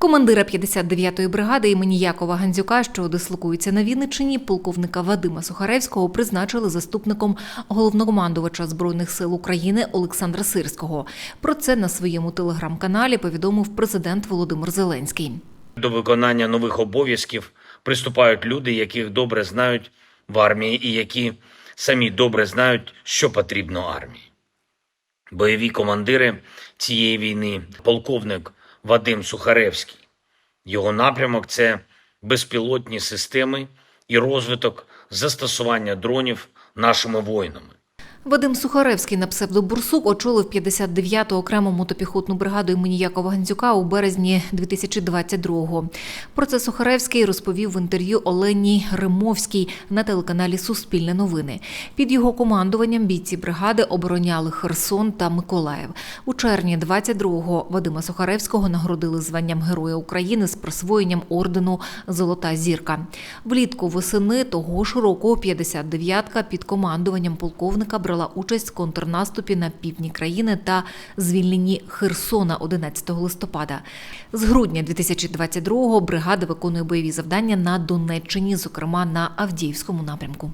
Командира 59-ї бригади імені Якова Гандзюка, що дислокується на Вінниччині, полковника Вадима Сухаревського призначили заступником головнокомандувача збройних сил України Олександра Сирського. Про це на своєму телеграм-каналі повідомив президент Володимир Зеленський. До виконання нових обов'язків приступають люди, яких добре знають в армії і які самі добре знають, що потрібно армії. Бойові командири цієї війни полковник Вадим Сухаревський. Його напрямок це безпілотні системи і розвиток застосування дронів нашими воїнами. Вадим Сухаревський на псевдобурсук очолив 59-ту окрему мотопіхотну бригаду імені Якова Гандзюка у березні 2022-го. Про це Сухаревський розповів в інтерв'ю Олені Римовській на телеканалі Суспільне новини. Під його командуванням бійці бригади обороняли Херсон та Миколаїв. У червні 22-го Вадима Сухаревського нагородили званням Героя України з присвоєнням ордену Золота зірка. Влітку восени того ж року 59-ка під командуванням полковника брала участь в контрнаступі на півдні країни та звільненні Херсона 11 листопада. З грудня 2022-го бригада виконує бойові завдання на Донеччині, зокрема на Авдіївському напрямку.